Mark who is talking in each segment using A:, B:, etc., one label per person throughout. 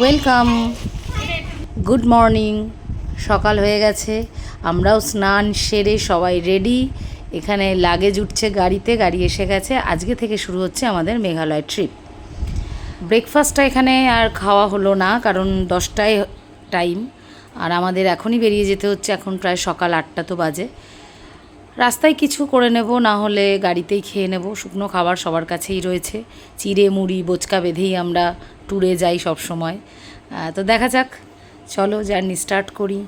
A: Welcome good morning সকাল হয়ে গেছে। আমরাও স্নান সেরে সবাই রেডি এখানে লাগেজ উঠছে গাড়িতে, গাড়ি এসে গেছে। আজকে থেকে শুরু হচ্ছে আমাদের মেঘালয় ট্রিপ ব্রেকফাস্টটা এখানে আর খাওয়া হলো না, কারণ দশটায় টাইম আর আমাদের এখনই বেরিয়ে যেতে হচ্ছে, এখন প্রায় সকাল আটটা তো বাজে। রাস্তায় কিছু করে নেব, না হলে গাড়িতেই খেয়ে নেব। শুকনো খাবার সবার কাছেই রয়েছে। চিড়ে, মুড়ি, বোচকা বেঁধেই আমরা ট্যুরে যাই সব সময়। তো দেখা যাক, চলো জার্নি স্টার্ট করি।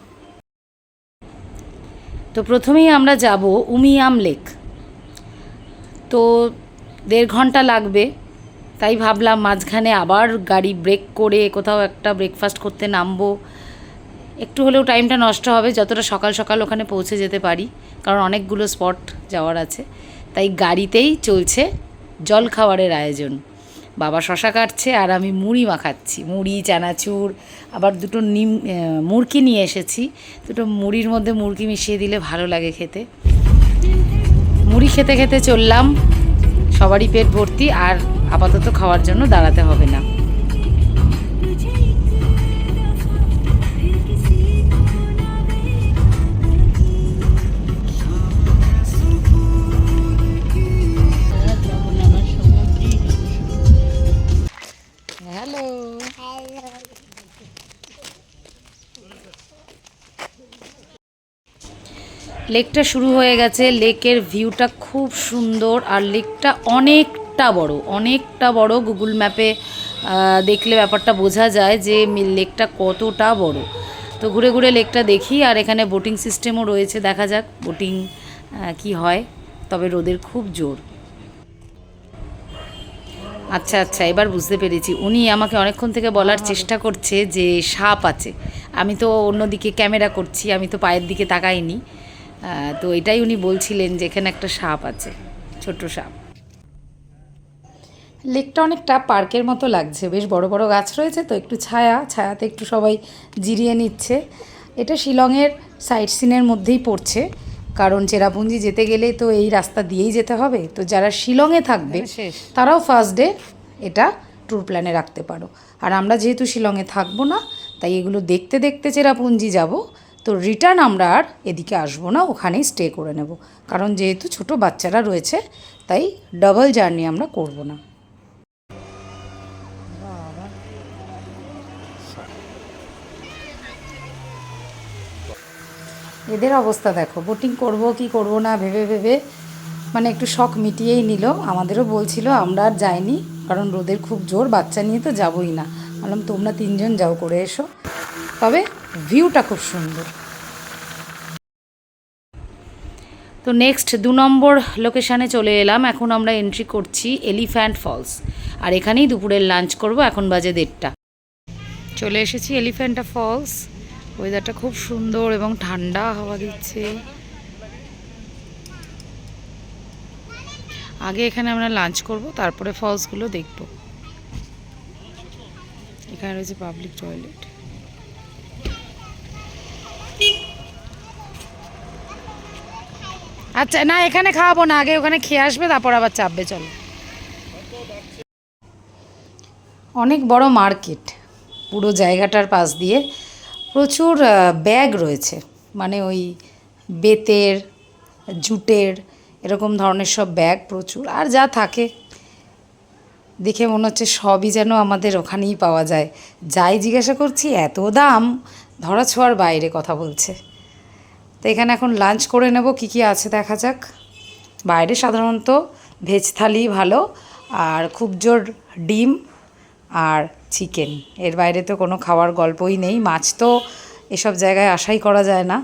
A: তো প্রথমেই আমরা যাব উমিয়াম লেক তো দেড় ঘণ্টা লাগবে, তাই ভাবলাম মাঝখানে আবার গাড়ি ব্রেক করে কোথাও একটা ব্রেকফাস্ট করতে নামবো। একটু হলেও টাইমটা নষ্ট হবে, যতটা সকাল সকাল ওখানে পৌঁছে যেতে পারি, কারণ অনেকগুলো স্পট যাওয়ার আছে। তাই গাড়িতেই চলছে জল খাবারের আয়োজন। বাবা শশা কাটছে আর আমি মুড়ি মাখাচ্ছি। মুড়ি, চানাচুর, আবার দুটো নিম মুরকি নিয়ে এসেছি। দুটো মুড়ির মধ্যে মুরকি মিশিয়ে দিলে ভালো লাগে খেতে। মুড়ি খেতে খেতে চললাম। সবারই পেট ভর্তি আর আপাতত খাওয়ার জন্য দাঁড়াতে হবে না। লেকটা শুরু হয়ে গেছে। লেকের ভিউটা খুব সুন্দর আর লেকটা অনেকটা বড় অনেকটা বড়। গুগল ম্যাপে দেখলে ব্যাপারটা বোঝা যায় যে লেকটা কতটা বড়। তো ঘুরে ঘুরে লেকটা দেখি আর এখানে বোটিং সিস্টেমও রয়েছে, দেখা যাক বোটিং কি হয়। তবে রোদের খুব জোর। আচ্ছা আচ্ছা এবার বুঝতে পেরেছি। উনি আমাকে অনেকক্ষণ থেকে বলার চেষ্টা করছে যে সাপ আছে। আমি তো অন্যদিকে ক্যামেরা করছি, আমি তো পায়ের দিকে তাকাইনি। তো এটাই উনি বলছিলেন যে এখানে একটা সাপ আছে ছোট্ট সাপ। লেকটা অনেকটা পার্কের মতো লাগছে বেশ বড় বড় গাছ রয়েছে তো একটু ছায়া ছায়াতে একটু সবাই জিরিয়ে নিচ্ছে। এটা শিলংয়ের সাইট সিনের মধ্যেই পড়ছে কারণ চেরাপুঞ্জি যেতে গেলে তো এই রাস্তা দিয়েই যেতে হবে। তো যারা শিলংয়ে থাকবে তারাও ফার্স্ট ডে এটা ট্যুর প্ল্যানে রাখতে পারো। আর আমরা যেহেতু শিলংয়ে থাকব না তাই এগুলো দেখতে দেখতে চেরাপুঞ্জি যাব তো রিটার্ন আমরা আর এদিকে আসব না, ওখানেই স্টে করে নেব। কারণ যেহেতু ছোট বাচ্চারা রয়েছে, তাই ডাবল জার্নি আমরা করব না। এদের অবস্থা দেখো বোটিং করব কি করব না, ভেবে ভেবে মানে একটু শখ মিটিয়েই নিল। আমাদেরও বলছিল, আমরা আর যাইনি, কারণ রোদের খুব জোর, বাচ্চা নিয়ে তো যাবোই না। বললাম, তোমরা তিনজন যাও করে এসো। তবে ভিউটা খুব সুন্দর। তো নেক্সট দু নম্বর লোকেশানে চলে এলাম। এখন আমরা এন্ট্রি করছি এলিফ্যান্ট ফলস আর এখানেই দুপুরের লাঞ্চ করব। এখন বাজে দেড়টা। চলে এসেছি এলিফ্যান্টা ফলস ওয়েদারটা খুব সুন্দর এবং ঠান্ডা হাওয়া দিচ্ছে। আগে এখানে আমরা লাঞ্চ করব, তারপরে ফলসগুলো দেখব। এখানে রয়েছে পাবলিক টয়লেট আচ্ছা না, এখানে খাওয়াবো না, আগে ওখানে খেয়ে আসবে, তারপর আবার চাপবে, চলো। অনেক বড় মার্কেট পুরো জায়গাটার পাশ দিয়ে। প্রচুর ব্যাগ রয়েছে মানে ওই বেতের, জুটের, এরকম ধরনের সব ব্যাগ প্রচুর, আর যা থাকে। দেখে মনে হচ্ছে সবই যেন আমাদের ওখানেই পাওয়া যায়। যাই জিজ্ঞাসা করছি, এত দাম? ধরা ছোঁয়ার বাইরে কথা বলছে। তো এখানে এখন লাঞ্চ করে নেব, কি কি আছে দেখা যাক। বাইরে সাধারণত ভেজ থালি ভালো, আর খুব জোর ডিম আর চিকেন এর বাইরে তো কোনো খাওয়ার গল্পই নেই, মাছ তো এসব জায়গায় আশাই করা যায় না।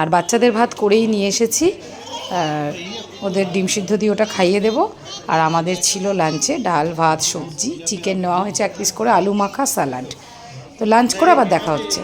A: আর বাচ্চাদের ভাত করেই নিয়ে এসেছি ওদের ডিম সিদ্ধ দিয়ে ওটা খাইয়ে দেব। আর আমাদের ছিল লাঞ্চে ডাল, ভাত, সবজি চিকেন নেওয়া হয়েছে এক পিস করে আলু মাখা স্যালাড তো লাঞ্চ করে আবার দেখা হচ্ছে।